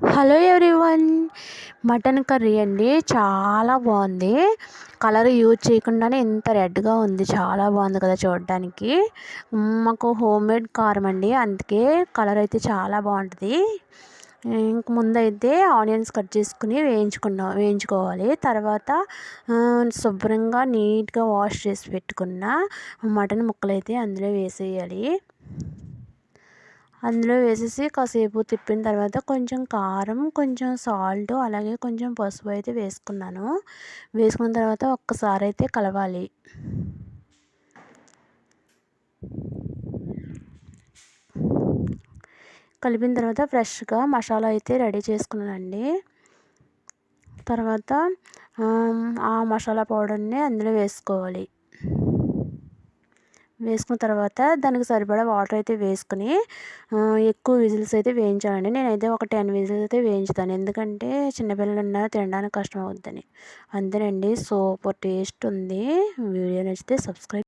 Hello everyone mutton curry అండి. చాలా బాగుంది. కలర్ యూజ్ చేయకుండానే ఇంత రెడ్గా ఉంది. చాలా బాగుంది కదా చూడడానికి. మాకు హోమ్ మేడ్ కారం అండి. అందుకే కలర్ అయితే చాలా బాగుంటుంది. ఇంక ముందైతే ఆనియన్స్ కట్ చేసుకుని వేయించుకున్నా వేయించుకోవాలి. తర్వాత శుభ్రంగా నీట్గా వాష్ చేసి పెట్టుకున్న మటన్ ముక్కలు అయితే అందులో వేసేయాలి. అందులో వేసేసి కాసేపు తిప్పిన తర్వాత కొంచెం కారం కొంచెం సాల్ట్ అలాగే కొంచెం పసుపు అయితే వేసుకున్నాను. వేసుకున్న తర్వాత ఒక్కసారి అయితే కలవాలి. కలిపిన తర్వాత ఫ్రెష్గా మసాలా అయితే రెడీ చేసుకున్నానండి. తర్వాత ఆ మసాలా పౌడర్ని అందులో వేసుకోవాలి. వేసుకున్న తర్వాత దానికి సరిపడా వాటర్ అయితే వేసుకుని ఎక్కువ విజిల్స్ అయితే వేయించాలండి. నేనైతే ఒక టెన్ విజిల్స్ అయితే వేయించుతాను. ఎందుకంటే చిన్నపిల్లలు ఉన్న తినడానికి కష్టం అవుద్దని. అంతేనండి. సూపర్ టేస్ట్ ఉంది. వీడియో నచ్చితే సబ్స్క్రైబ్